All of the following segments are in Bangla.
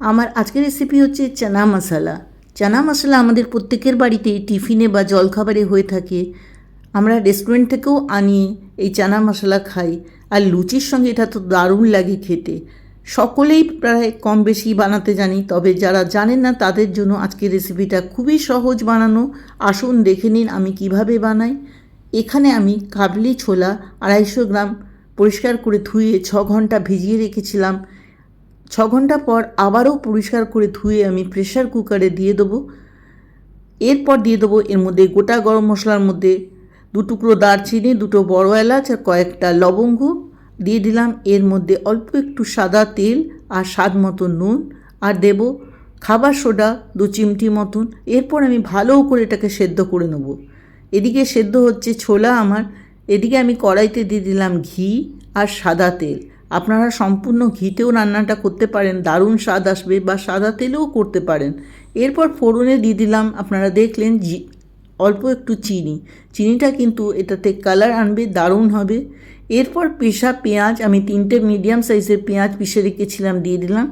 আমার আজকের রেসিপি হচ্ছে চানা মশলা। চানা মশলা আমাদের প্রত্যেকের বাড়িতেই টিফিনে বা জলখাবারে হয়ে থাকে। আমরা রেস্টুরেন্ট থেকেও আনিয়ে এই চানা মশলা খাই। আর লুচির সঙ্গে এটা তো দারুণ লাগে খেতে। সকলেই প্রায় কম বেশি বানাতে জানি, তবে যারা জানেন না তাদের জন্য আজকের রেসিপিটা খুবই সহজ বানানো। আসুন দেখে নিন আমি কীভাবে বানাই। এখানে আমি কাবলি ছোলা আড়াইশো গ্রাম পরিষ্কার করে ধুয়ে ছ ঘণ্টা ভিজিয়ে রেখেছিলাম। ছ ঘণ্টা পর আবারও পরিষ্কার করে ধুয়ে আমি প্রেশার কুকারে দিয়ে দেবো। এরপর দিয়ে দেবো এর মধ্যে গোটা গরম মশলার মধ্যে দু টুকরো দারচিনি, দুটো বড় এলাচ আর কয়েকটা লবঙ্গ। দিয়ে দিলাম এর মধ্যে অল্প একটু সাদা তেল আর স্বাদ মতো নুন। আর দেব খাবার সোডা, দু চিমটি মতন। এরপর আমি ভালো করে এটাকে সেদ্ধ করে নেব। এদিকে সেদ্ধ হচ্ছে ছোলা আমার। এদিকে আমি কড়াইতে দিয়ে দিলাম ঘি আর সাদা তেল। আপনারা সম্পূর্ণ ঘিতেও রান্নাটা করতে পারেন, দারুণ স্বাদ আসবে বা সাদা তেলেও করতে পারেন। এরপর ফোড়নে দিয়ে দিলাম, আপনারা দেখলেন জি, অল্প একটু চিনি। চিনিটা কিন্তু এটাতে কালার আনবে, দারুণ হবে। এরপর পেশা পেঁয়াজ, আমি তিনটে মিডিয়াম সাইজের পেঁয়াজ পিষে রেখেছিলাম, দিয়ে দিলাম।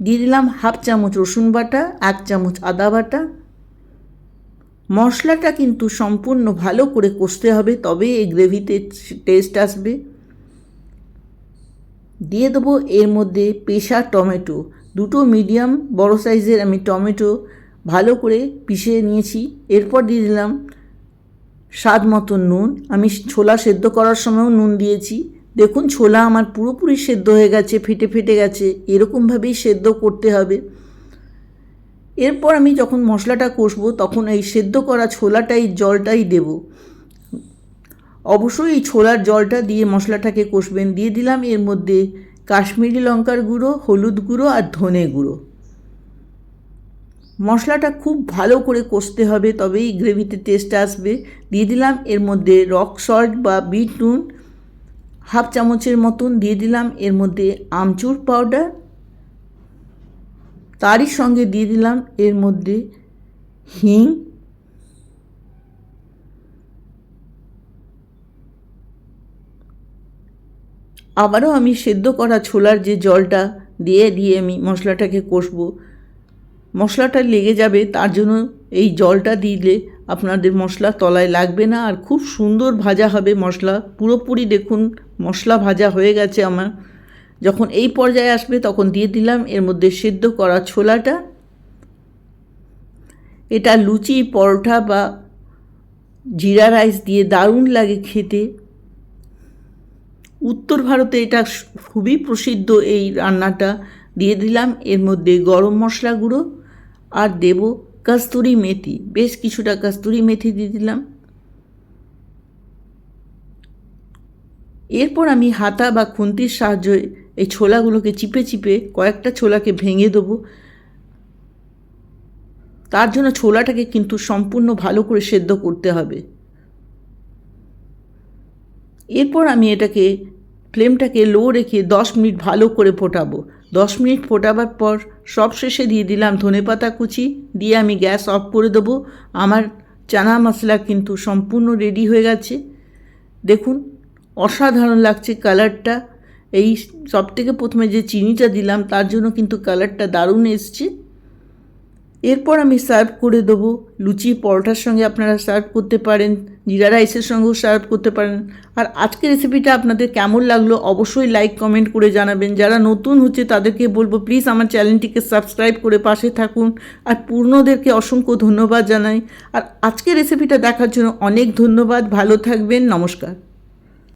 দিয়ে দিলাম হাফ চামচ রসুন বাটা, এক চামচ আদা বাটা। মশলাটা কিন্তু সম্পূর্ণ ভালো করে কষতে হবে তবে এই গ্রেভিতে টেস্ট আসবে। দিয়ে দেবো এর মধ্যে পেশা টমেটো। দুটো মিডিয়াম, বড় সাইজের আমি টমেটো ভালো করে পিষে নিয়েছি। এরপর দিয়ে দিলাম স্বাদ মতো নুন। আমি ছোলা সেদ্ধ করার সময়ও নুন দিয়েছি। দেখুন, ছোলা আমার পুরোপুরি সেদ্ধ হয়ে গেছে, ফেটে ফেটে গেছে। এরকমভাবেই সেদ্ধ করতে হবে। এরপর আমি যখন মশলাটা কষবো, তখন এই সেদ্ধ করা ছোলাটাই, জলটাই দেব। অবশ্যই এই ছোলার জলটা দিয়ে মশলাটাকে কষবেন। দিয়ে দিলাম এর মধ্যে কাশ্মীরি লঙ্কার গুঁড়ো, হলুদ গুঁড়ো আর ধনে গুঁড়ো। মশলাটা খুব ভালো করে কষতে হবে, তবেই গ্রেভিতে টেস্ট আসবে। দিয়ে দিলাম এর মধ্যে রক সল্ট বা বিট নুন হাফ চামচের মতন। দিয়ে দিলাম এর মধ্যে আমচুর পাউডার তারই সঙ্গে দিয়ে দিলাম এর মধ্যে হিং আবারও আমি সেদ্ধ করা ছোলার যে জলটা দিয়ে দিয়ে আমি মশলাটাকে কষবো। মশলাটা লেগে যাবে, তার জন্য এই জলটা দিলে আপনাদের মশলা তলায় লাগবে না। আর খুব সুন্দর ভাজা হবে মশলা। পুরোপুরি দেখুন, মশলা ভাজা হয়ে গেছে আমার। যখন এই পর্যায়ে আসবে, তখন দিয়ে দিলাম এর মধ্যে সেদ্ধ করা ছোলাটা। এটা লুচি, পরোটা বা জিরা রাইস দিয়ে দারুণ লাগে খেতে। উত্তর ভারতে এটা খুবই প্রসিদ্ধ এই রান্নাটা। দিয়ে দিলাম, এর মধ্যে গরম মশলা গুঁড়ো আর দেব কস্তুরি মেথি। বেশ কিছুটা কস্তুরি মেথি দিয়ে দিলাম। এরপর আমি হাতা বা খুন্তির সাহায্যে এই ছোলাগুলোকে চিপে চিপে কয়েকটা ছোলাকে ভেঙে দেবো। তার জন্য ছোলাটাকে কিন্তু সম্পূর্ণ ভালো করে সেদ্ধ করতে হবে। এরপর আমি এটাকে, ফ্লেমটাকে লো রেখে দশ মিনিট ভালো করে ফোটাবো। দশ মিনিট ফোটাবার পর সব শেষে দিয়ে দিলাম ধনেপাতা কুচি, দিয়ে আমি গ্যাস অফ করে দেবো। আমার চানা মশলা কিন্তু সম্পূর্ণ রেডি হয়ে গেছে। দেখুন, অসাধারণ লাগছে কালারটা। এই সব থেকে প্রথমে যে চিনিটা দিলাম, তার জন্য কিন্তু কালারটা দারুণ এসছে। এরপর আমি সার্ভ করে দেবো। লুচি, পরোটার সঙ্গে আপনারা সার্ভ করতে পারেন, জিরা রাইসের সঙ্গেও সার্ভ করতে পারেন। আর আজকের রেসিপিটা আপনাদের কেমন লাগল অবশ্যই লাইক কমেন্ট করে জানাবেন। যারা নতুন হচ্ছে তাদেরকে বলব প্লিজ আমার চ্যানেলটিকে সাবস্ক্রাইব করে পাশে থাকুন। আর পূর্ণদেরকে অসংখ্য ধন্যবাদ জানাই। আর আজকের রেসিপিটা দেখার জন্য অনেক ধন্যবাদ। ভালো থাকবেন, নমস্কার।